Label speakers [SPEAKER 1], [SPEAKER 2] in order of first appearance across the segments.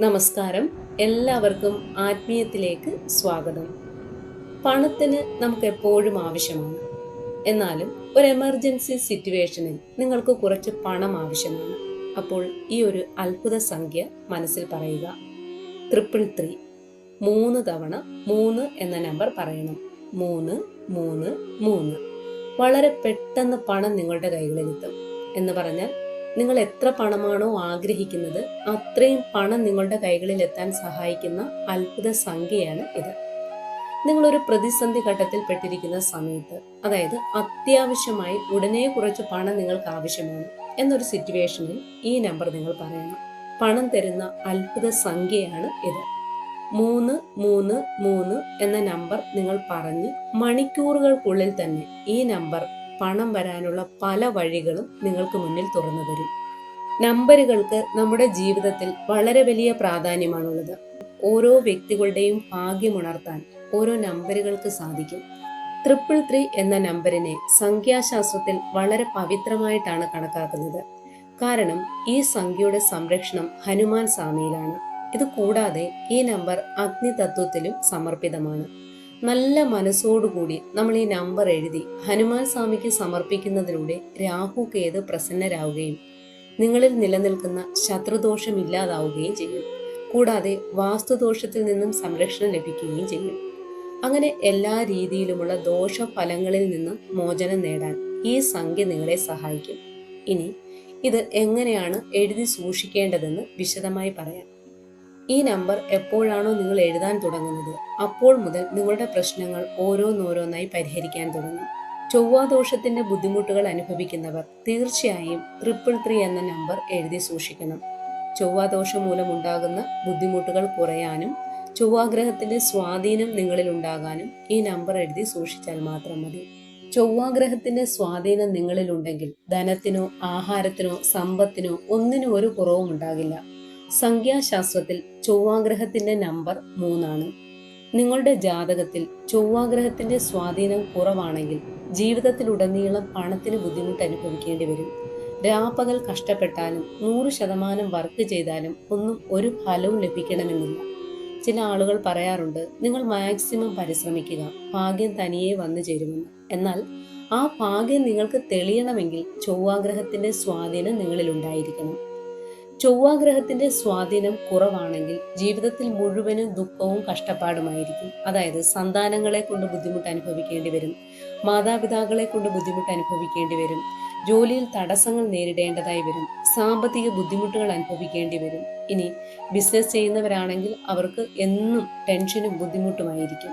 [SPEAKER 1] നമസ്കാരം. എല്ലാവർക്കും ആത്മീയത്തിലേക്ക് സ്വാഗതം. പണത്തിന് നമുക്ക് എപ്പോഴും ആവശ്യമാണ്. എന്നാലും ഒരു എമർജൻസി സിറ്റുവേഷനിൽ നിങ്ങൾക്ക് കുറച്ച് പണം ആവശ്യമാണ്. അപ്പോൾ ഈ ഒരു അത്ഭുത സംഖ്യ മനസ്സിൽ പറയുക. ട്രിപ്പിൾ ത്രീ മൂന്ന് തവണ മൂന്ന് എന്ന നമ്പർ പറയണം. മൂന്ന് മൂന്ന് മൂന്ന്. വളരെ പെട്ടെന്ന് പണം നിങ്ങളുടെ കൈകളിലെത്തും എന്ന് പറഞ്ഞാൽ നിങ്ങൾ എത്ര പണമാണോ ആഗ്രഹിക്കുന്നത് അത്രയും പണം നിങ്ങളുടെ കൈകളിൽ എത്താൻ സഹായിക്കുന്ന അത്ഭുത സംഖ്യയാണ് ഇത്. നിങ്ങളൊരു പ്രതിസന്ധി ഘട്ടത്തിൽ പെട്ടിരിക്കുന്ന സമയത്ത് അതായത് അത്യാവശ്യമായി ഉടനെ കുറച്ച് പണം നിങ്ങൾക്ക് ആവശ്യമാണ് എന്നൊരു സിറ്റുവേഷനിൽ ഈ നമ്പർ നിങ്ങൾ പറയണം. പണം തരുന്ന അത്ഭുത സംഖ്യയാണ് ഇത്. മൂന്ന് മൂന്ന് മൂന്ന് എന്ന നമ്പർ നിങ്ങൾ പറഞ്ഞ് മണിക്കൂറുകൾക്കുള്ളിൽ തന്നെ ഈ നമ്പർ പണം വരാനുള്ള പല വഴികളും നിങ്ങൾക്ക് മുന്നിൽ തുറന്നു തരും. നമ്പറുകൾക്ക് നമ്മുടെ ജീവിതത്തിൽ വളരെ വലിയ പ്രാധാന്യമാണുള്ളത്. ഓരോ വ്യക്തികളുടെയും ഭാഗ്യം ഉണർത്താൻ ഓരോ നമ്പറുകൾക്ക് സാധിക്കും. ട്രിപ്പിൾ ത്രീ എന്ന നമ്പറിനെ സംഖ്യാശാസ്ത്രത്തിൽ വളരെ പവിത്രമായിട്ടാണ് കണക്കാക്കുന്നത്. കാരണം ഈ സംഖ്യയുടെ സംരക്ഷണം ഹനുമാൻ സ്വാമിയിലാണ്. ഇത് കൂടാതെ ഈ നമ്പർ അഗ്നി തത്വത്തിലും സമർപ്പിതമാണ്. നല്ല മനസ്സോടുകൂടി നമ്മൾ ഈ നമ്പർ എഴുതി ഹനുമാൻ സ്വാമിക്ക് സമർപ്പിക്കുന്നതിലൂടെ രാഹു കേത് പ്രസന്നരാവുകയും നിങ്ങളിൽ നിലനിൽക്കുന്ന ശത്രുദോഷം ഇല്ലാതാവുകയും ചെയ്യും. കൂടാതെ വാസ്തുദോഷത്തിൽ നിന്നും സംരക്ഷണം ലഭിക്കുകയും ചെയ്യും. അങ്ങനെ എല്ലാ രീതിയിലുമുള്ള ദോഷഫലങ്ങളിൽ നിന്നും മോചനം നേടാൻ ഈ സംഖ്യ നിങ്ങളെ സഹായിക്കും. ഇനി ഇത് എങ്ങനെയാണ് എഴുതി സൂക്ഷിക്കേണ്ടതെന്ന് വിശദമായി പറയാം. ഈ നമ്പർ എപ്പോഴാണോ നിങ്ങൾ എഴുതാൻ തുടങ്ങുന്നത് അപ്പോൾ മുതൽ നിങ്ങളുടെ പ്രശ്നങ്ങൾ ഓരോന്നോരോന്നായി പരിഹരിക്കാൻ തുടങ്ങും. ചൊവ്വാദോഷത്തിന്റെ ബുദ്ധിമുട്ടുകൾ അനുഭവിക്കുന്നവർ തീർച്ചയായും ട്രിപ്പിൾ ത്രീ എന്ന നമ്പർ എഴുതി സൂക്ഷിക്കണം. ചൊവ്വാദോഷം മൂലമുണ്ടാകുന്ന ബുദ്ധിമുട്ടുകൾ കുറയാനും ചൊവ്വാഗ്രഹത്തിന്റെ സ്വാധീനം നിങ്ങളിൽ ഉണ്ടാകാനും ഈ നമ്പർ എഴുതി സൂക്ഷിച്ചാൽ മാത്രം മതി. ചൊവ്വാഗ്രഹത്തിന്റെ സ്വാധീനം നിങ്ങളിൽ ഉണ്ടെങ്കിൽ ധനത്തിനോ ആഹാരത്തിനോ സമ്പത്തിനോ ഒന്നിനും ഒരു കുറവും ഉണ്ടാകില്ല. സംഖ്യാശാസ്ത്രത്തിൽ ചൊവ്വാഗ്രഹത്തിന്റെ നമ്പർ മൂന്നാണ്. നിങ്ങളുടെ ജാതകത്തിൽ ചൊവ്വാഗ്രഹത്തിന്റെ സ്വാധീനം കുറവാണെങ്കിൽ ജീവിതത്തിലുടനീളം പണത്തിന് ബുദ്ധിമുട്ട് അനുഭവിക്കേണ്ടി വരും. രാപ്പകൽ കഷ്ടപ്പെട്ടാലും നൂറ് ശതമാനം വർക്ക് ചെയ്താലും ഒന്നും ഒരു ഫലവും ലഭിക്കണമെന്നില്ല. ചില ആളുകൾ പറയാറുണ്ട് നിങ്ങൾ മാക്സിമം പരിശ്രമിക്കുക ഭാഗ്യം തനിയെ വന്നു ചേരുമെന്ന്. എന്നാൽ ആ ഭാഗ്യം നിങ്ങൾക്ക് തെളിയണമെങ്കിൽ ചൊവ്വാഗ്രഹത്തിന്റെ സ്വാധീനം നിങ്ങളിൽ ഉണ്ടായിരിക്കണം ചൊവ്വാഗ്രഹത്തിന്റെ സ്വാധീനം കുറവാണെങ്കിൽ ജീവിതത്തിൽ മുഴുവനും ദുഃഖവും കഷ്ടപ്പാടുമായിരിക്കും. അതായത് സന്താനങ്ങളെ കൊണ്ട് ബുദ്ധിമുട്ട് അനുഭവിക്കേണ്ടി വരും മാതാപിതാക്കളെ കൊണ്ട് ബുദ്ധിമുട്ട് അനുഭവിക്കേണ്ടി വരും ജോലിയിൽ തടസ്സങ്ങൾ നേരിടേണ്ടതായി വരും സാമ്പത്തിക ബുദ്ധിമുട്ടുകൾ അനുഭവിക്കേണ്ടി വരും. ഇനി ബിസിനസ് ചെയ്യുന്നവരാണെങ്കിൽ അവർക്ക് എന്നും ടെൻഷനും ബുദ്ധിമുട്ടുമായിരിക്കും.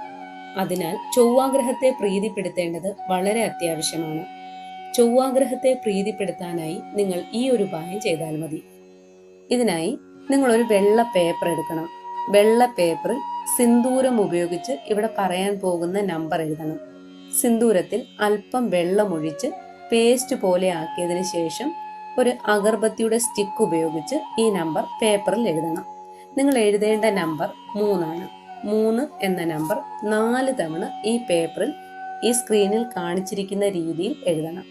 [SPEAKER 1] അതിനാൽ ചൊവ്വാഗ്രഹത്തെ പ്രീതിപ്പെടുത്തേണ്ടത് വളരെ അത്യാവശ്യമാണ്. ചൊവ്വാഗ്രഹത്തെ പ്രീതിപ്പെടുത്താനായി നിങ്ങൾ ഈ ഒരു ഉപായം ചെയ്താൽ മതി. ഇതിനായി നിങ്ങൾ ഒരു വെള്ള പേപ്പർ എടുക്കണം. വെള്ള പേപ്പറിൽ സിന്ദൂരം ഉപയോഗിച്ച് ഇവിടെ പറയാൻ പോകുന്ന നമ്പർ എഴുതണം. സിന്ദൂരത്തിൽ അല്പം വെള്ളമൊഴിച്ച് പേസ്റ്റ് പോലെ ആക്കിയതിന് ശേഷം ഒരു അഗർബത്തിയുടെ സ്റ്റിക്ക് ഉപയോഗിച്ച് ഈ നമ്പർ പേപ്പറിൽ എഴുതണം. നിങ്ങൾ എഴുതേണ്ട നമ്പർ മൂന്നാണ്. മൂന്ന് എന്ന നമ്പർ നാല് തവണ ഈ പേപ്പറിൽ ഈ സ്ക്രീനിൽ കാണിച്ചിരിക്കുന്ന രീതിയിൽ എഴുതണം.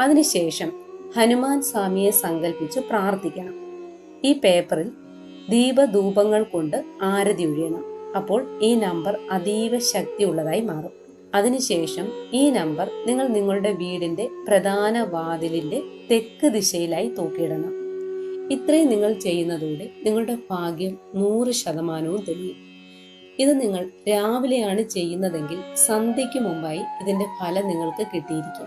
[SPEAKER 1] അതിനുശേഷം ഹനുമാൻ സ്വാമിയെ സങ്കല്പിച്ച് പ്രാർത്ഥിക്കണം. ഈ പേപ്പറിൽ ദീപധൂപങ്ങൾ കൊണ്ട് ആരതി ഒഴിയണം. അപ്പോൾ ഈ നമ്പർ അതീവ ശക്തിയുള്ളതായി മാറും. അതിനുശേഷം ഈ നമ്പർ നിങ്ങൾ നിങ്ങളുടെ വീടിന്റെ പ്രധാന വാതിലിന്റെ തെക്ക് ദിശയിലായി തൂക്കിയിടണം. ഇത്രയും നിങ്ങൾ ചെയ്യുന്നതോടെ നിങ്ങളുടെ ഭാഗ്യം നൂറ് ശതമാനവും തെളിയും. ഇത് നിങ്ങൾ രാവിലെയാണ് ചെയ്യുന്നതെങ്കിൽ സന്ധ്യയ്ക്ക് മുമ്പായി ഇതിന്റെ ഫലം നിങ്ങൾക്ക് കിട്ടിയിരിക്കും.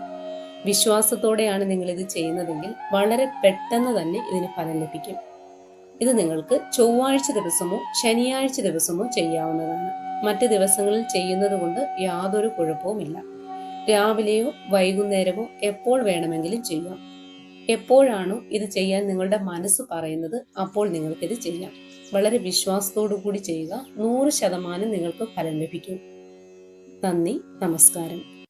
[SPEAKER 1] വിശ്വാസത്തോടെയാണ് നിങ്ങൾ ഇത് ചെയ്യുന്നതെങ്കിൽ വളരെ പെട്ടെന്ന് തന്നെ ഇതിന് ഫലം ലഭിക്കും. ഇത് നിങ്ങൾക്ക് ചൊവ്വാഴ്ച ദിവസമോ ശനിയാഴ്ച ദിവസമോ ചെയ്യാവുന്നതാണ്. മറ്റ് ദിവസങ്ങളിൽ ചെയ്യുന്നത് കൊണ്ട് യാതൊരു കുഴപ്പവുമില്ല രാവിലെയോ വൈകുന്നേരമോ എപ്പോൾ വേണമെങ്കിലും ചെയ്യാം. എപ്പോഴാണോ ഇത് ചെയ്യാൻ നിങ്ങളുടെ മനസ്സ് പറയുന്നത് അപ്പോൾ നിങ്ങൾക്കിത് ചെയ്യാം. വളരെ വിശ്വാസത്തോടു കൂടി ചെയ്യുക നൂറ് ശതമാനം നിങ്ങൾക്ക് ഫലം ലഭിക്കും. നന്ദി നമസ്കാരം.